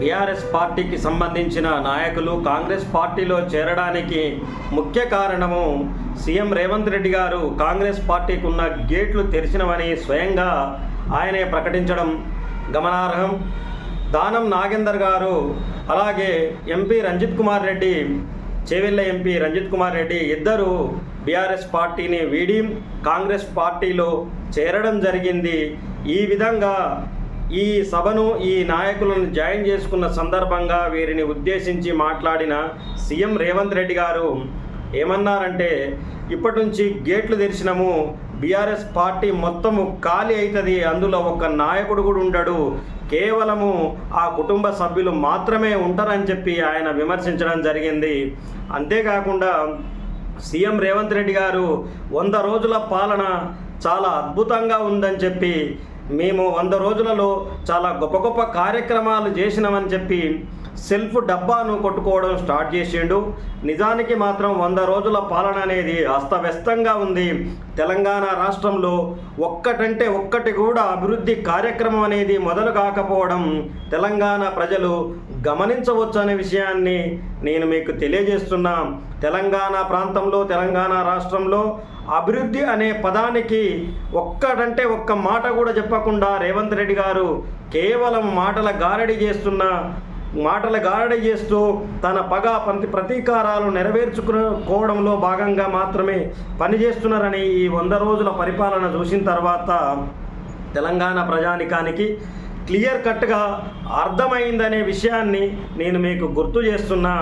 BRS పార్టీకి సంబంధించిన నాయకులు కాంగ్రెస్ పార్టీలో చేరడానికి ముఖ్య కారణము సీఎం రేవంత్ రెడ్డి గారు కాంగ్రెస్ పార్టీకి ఉన్న గేట్లు తెరిచినవని స్వయంగా ఆయనే ప్రకటించడం గమనార్హం. దానం నాగేందర్ గారు అలాగే ఎంపీ రంజిత్ కుమార్ రెడ్డి చేవెళ్ళ ఎంపీ రంజిత్ కుమార్ రెడ్డి ఇద్దరు బీఆర్ఎస్ పార్టీని వీడి కాంగ్రెస్ పార్టీలో చేరడం జరిగింది. ఈ విధంగా ఈ సభను ఈ నాయకులను జాయిన్ చేసుకున్న సందర్భంగా వీరిని ఉద్దేశించి మాట్లాడిన సీఎం రేవంత్ రెడ్డి గారు ఏమన్నారంటే ఇప్పటి నుంచి గేట్లు తెరిచినము బీఆర్ఎస్ పార్టీ మొత్తము ఖాళీ అవుతుంది అందులో ఒక నాయకుడు కూడా ఉండడు. కేవలము ఆ కుటుంబ సభ్యులు మాత్రమే ఉంటారని చెప్పి ఆయన విమర్శించడం జరిగింది. అంతేకాకుండా సీఎం రేవంత్ రెడ్డి గారు వంద రోజుల పాలన చాలా అద్భుతంగా ఉందని చెప్పి మేము వంద రోజులలో చాలా గొప్ప గొప్ప కార్యక్రమాలు చేసినామని చెప్పి సెల్ఫ్ డబ్బాను కొట్టుకోవడం స్టార్ట్ చేసిండు. నిజానికి మాత్రం వంద రోజుల పాలన అనేది అస్తవ్యస్తంగా ఉంది. తెలంగాణ రాష్ట్రంలో ఒక్కటంటే ఒక్కటి కూడా అభివృద్ధి కార్యక్రమం అనేది మొదలు కాకపోవడం తెలంగాణ ప్రజలు గమనించవచ్చు అనే విషయాన్ని నేను మీకు తెలియజేస్తున్నా. తెలంగాణ ప్రాంతంలో తెలంగాణ రాష్ట్రంలో అభివృద్ధి అనే పదానికి ఒక్కటంటే ఒక్క మాట కూడా చెప్పకుండా రేవంత్ రెడ్డి గారు కేవలం మాటల గారడి చేస్తున్న మాటలు గారడ చేస్తూ తన పగ ప్రతి ప్రతీకారాలు నెరవేర్చుకోవడంలో భాగంగా మాత్రమే పనిచేస్తున్నారని ఈ వంద రోజుల పరిపాలన చూసిన తర్వాత తెలంగాణ ప్రజానికానికి క్లియర్ కట్గా అర్థమైందనే విషయాన్ని నేను మీకు గుర్తు చేస్తున్నా.